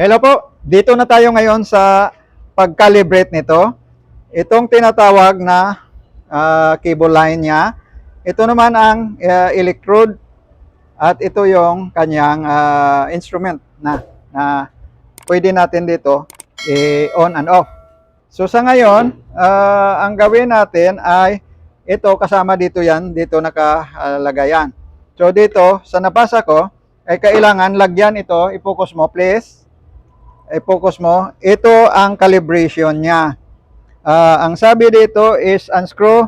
Hello po, dito na tayo ngayon sa pag-calibrate nito. Itong tinatawag na ah, cable line niya. Ito naman ang ah, electrode at ito yung kanyang ah, instrument na, na pwede natin dito i-on and off. So sa ngayon, ah, ang gawin natin ay ito kasama dito yan, dito nakalagay. So dito, sa nabasa ko, ay kailangan lagyan ito, i-focus mo please. I-focus mo. Ito ang calibration niya. Ah, ang sabi dito is unscrew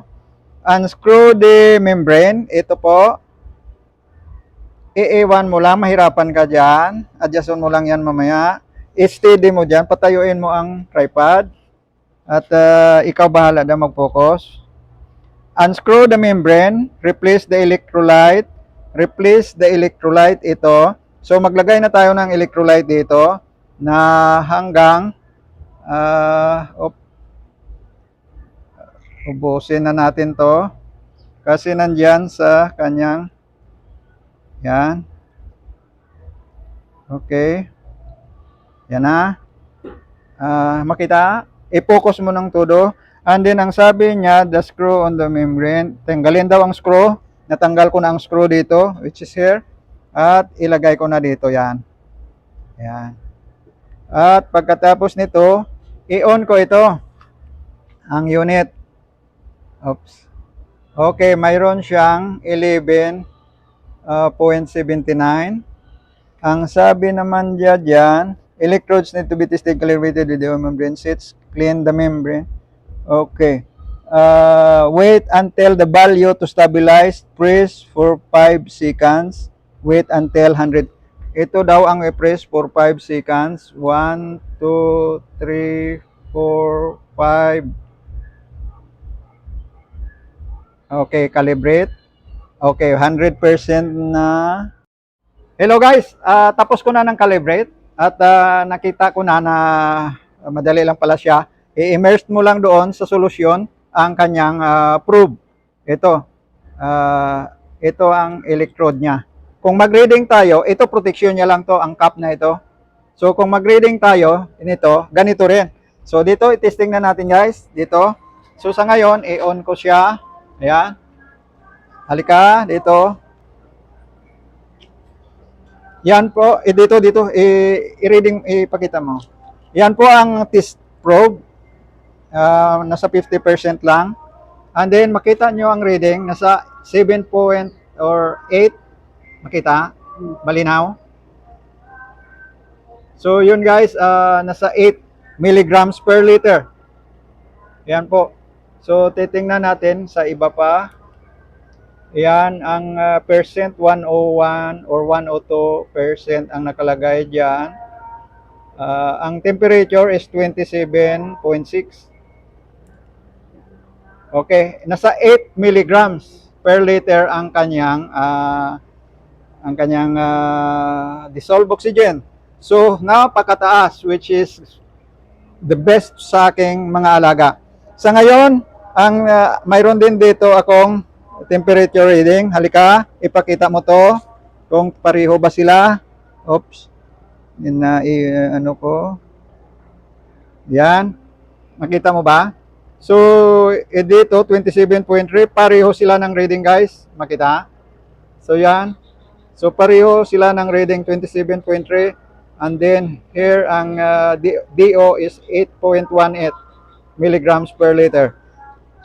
unscrew the membrane. Ito po. Iiwan mo lang, mahirapan ka dyan. Adjustin mo lang yan mamaya. I-steady mo dyan, patayuin mo ang tripod. At ah, ikaw bahala na mag-focus. Unscrew the membrane, replace the electrolyte, replace the electrolyte ito. So maglagay na tayo ng electrolyte dito na hanggang ah op, ubusin na natin to kasi nandyan sa kanyang yan. Okay. Yan na. Ah, makita? I-focus mo ng todo. And then ang sabi niya the screw on the membrane. Tanggalin daw ang screw. Natanggal ko na ang screw dito which is here. At ilagay ko na dito yan. Yan at pagkatapos nito i-on ko ito ang unit oops okay mayroon siyang 11.79 ang sabi naman niya dyan, electrodes need to be tested, calibrated with the membrane sets, clean the membrane. Okay. Uh, wait until the value to stabilize, press for 5 seconds. Wait until 100. Ito daw ang i-press for 5 seconds. 1, 2, 3, 4, 5. Okay, calibrate. Okay, 100% na Hello guys, Ah, tapos ko na ng calibrate at ah, nakita ko na na madali lang pala siya. I-immerse mo lang doon sa solusyon ang kanyang ah, probe. Ito, Ah, ito ang electrode niya. Kung mag-reading tayo, ito protection niya lang to, ang cap na ito. So kung mag-reading tayo, nito, ganito rin. So dito, i-testing na natin guys, dito. So sa ngayon, i-on ko siya. Ayan. Halika, dito. Yan po, eh, dito, dito, i-reading, ipakita mo. Yan po ang test probe. Ah, nasa 50% lang. And then, makita nyo ang reading, nasa 7 point or 8. Makita? Malinaw? So, yun guys, ah, nasa 8 milligrams per liter. Yan po. So, titingnan natin sa iba pa. Yan ang ah, percent 101 or 102 percent ang nakalagay diyan. ang temperature is 27.6. Okay, nasa 8 milligrams per liter ang kanyang ah, ang kanyang ah, dissolved oxygen. So, napakataas which is the best sa aking mga alaga. Sa ngayon, ang ah, mayroon din dito akong temperature reading. Halika, ipakita mo to kung pareho ba sila. Oops. Yan na i- ano ko. Yan. Makita mo ba? So, eh, dito 27.3 pareho sila ng reading guys. Makita? So yan. So pareho sila ng reading 27.3 and then here ang D- DO is 8.18 milligrams per liter.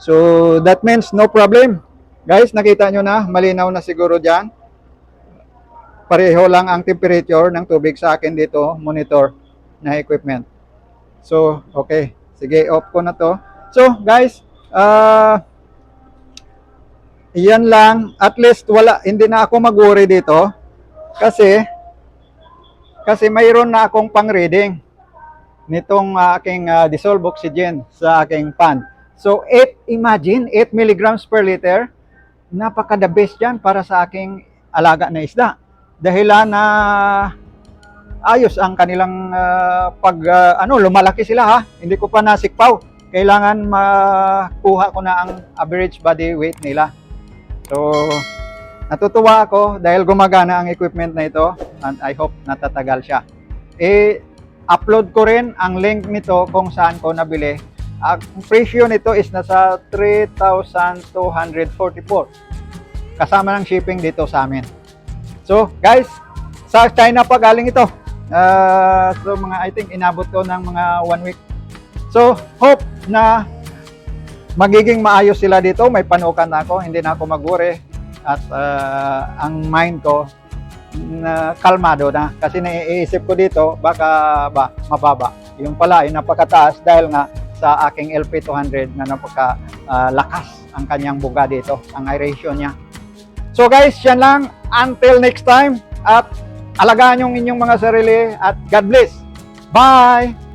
So that means no problem. Guys, nakita nyo na, malinaw na siguro dyan. Pareho lang ang temperature ng tubig sa akin dito, monitor na equipment. So, okay. Sige, off ko na to. So, guys, ah yan lang. At least wala, hindi na ako mag-worry dito. Kasi, kasi mayroon na akong pang-reading nitong ah, aking ah, dissolved oxygen sa aking pan. So, 8, imagine, 8 milligrams per liter. Napaka the best yan para sa aking alaga na isda. Dahilan na ayos ang kanilang ah, pag, ah, ano, lumalaki sila ha. Hindi ko pa nasikpaw. Kailangan makuha ko na ang average body weight nila. So, natutuwa ako dahil gumagana ang equipment na ito and I hope natatagal siya. Eh, upload ko rin ang link nito kung saan ko nabili. Ang presyo nito is nasa 3,244 kasama ng shipping dito sa amin. So, guys, sa China pa galing ito. Ah, so, mga I think inabot ko ng mga one week. So, hope na magiging maayos sila dito. May panukan na ako, hindi na ako magure. At ah, ang mind ko, na kalmado na. Kasi naiisip ko dito, baka ba, mababa. Yung pala, yung napakataas dahil nga sa aking LP200 na napaka ah, lakas ang kanyang buga dito, ang aeration niya. So guys, yan lang. Until next time. At alagaan yung inyong mga sarili at God bless. Bye!